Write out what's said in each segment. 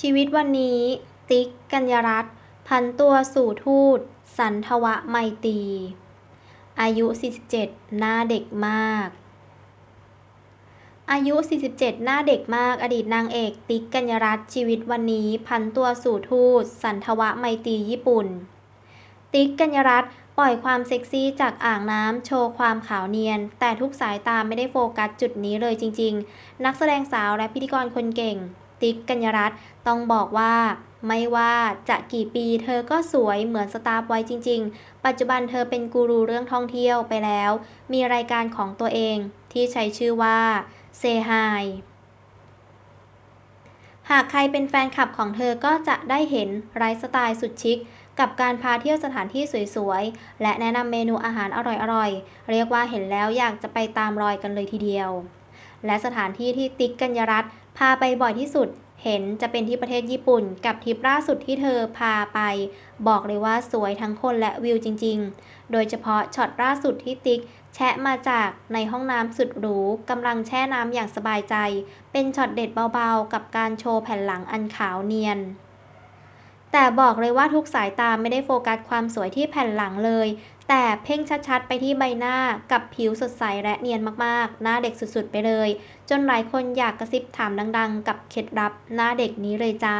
ชีวิตวันนี้ ติ๊ก กัญญารัตน์ผันตัวสู่ทูต สันทวะไมตรีอายุ 47 หน้าเด็กมาก อายุ 47 หน้าเด็กมาก อดีตนางเอก ติ๊ก กัญญารัตน์ชีวิตวันนี้ผันตัวสู่ทูต สันทวะไมตรีญี่ปุ่น ติ๊ก กัญญารัตน์ปล่อยความเซ็กซี่จากอ่างน้ำโชว์ความขาวเนียน แต่ทุกสายตาไม่ได้โฟกัสจุดนี้เลยจริง ๆ นักแสดงสาวและพิธีกรคนเก่ง ติ๊กกัญญรัตน์ต้องบอกว่า ไม่ว่าจะกี่ปีเธอก็สวยเหมือนสตาร์ฟไว้จริง ๆ ปัจจุบันเธอเป็นกูรูเรื่องท่องเที่ยวไปแล้ว มีรายการของตัวเองที่ใช้ชื่อว่าเซฮายหากใครเป็นแฟนคลับของเธอก็จะได้เห็นไลฟ์สไตล์สุดชิคกับการพาเที่ยวสถานที่สวยๆ และแนะนำเมนูอาหารอร่อยๆ เรียกว่าเห็นแล้วอยากจะไปตามรอยกันเลยทีเดียว และสถานที่ที่ติ๊กกัญญรัตน์พาไปบ่อยที่สุด เห็นจะเป็นที่ประเทศญี่ปุ่น กับทริปล่าสุดที่เธอพาไป บอกเลยว่าสวยทั้งคนและวิวจริง ๆ โดยเฉพาะช็อตล่าสุดที่ติ๊กแชะมาจากในห้องน้ำสุดหรูกำลังแช่น้ำอย่างสบายใจ เป็นช็อตเด็ดเบาๆ กับการโชว์แผ่นหลังอันขาวเนียน แต่บอกเลยว่าทุกสายตาไม่ได้โฟกัสความสวยที่แผ่นหลังเลย แต่เพ่งชัดๆ ไปที่ใบหน้ากับผิวสดใสและเนียนมากๆ หน้าเด็กสุดๆไปเลย จนหลายคนอยากกระซิบถามดังๆ กับเคล็ดลับหน้าเด็กนี้เลยจ้า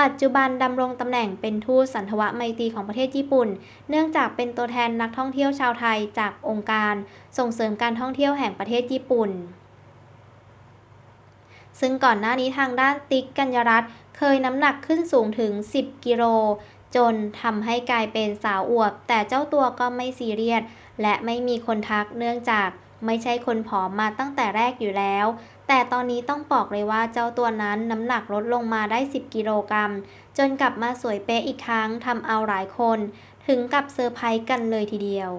ปัจจุบันดำรงตำแหน่งเป็นทูตสันทวไมตรีของประเทศญี่ปุ่น เนื่องจากเป็นตัวแทนนักท่องเที่ยวชาวไทยจากองค์การ ส่งเสริมการท่องเที่ยวแห่งประเทศญี่ปุ่นซึ่งก่อนหน้านี้ทางด้านติ๊กกัญญารัตน์ เคยน้ำหนักขึ้นสูงถึง 10 กิโล จนทำให้กลายเป็นสาวอวบ แต่เจ้าตัวก็ไม่ซีเรียส และไม่มีคนทักเนื่องจากไม่ใช่คนผอมมาตั้งแต่แรกอยู่แล้ว แต่ตอนนี้ต้องบอกเลยว่าเจ้าตัวนั้นน้ำหนักลดลงมาได้ 10 กิโลกรัม จนกลับมาสวยเป๊ะอีกครั้งทำเอาหลายคน ถึงกับเซอร์ไพรส์กันเลยทีเดียว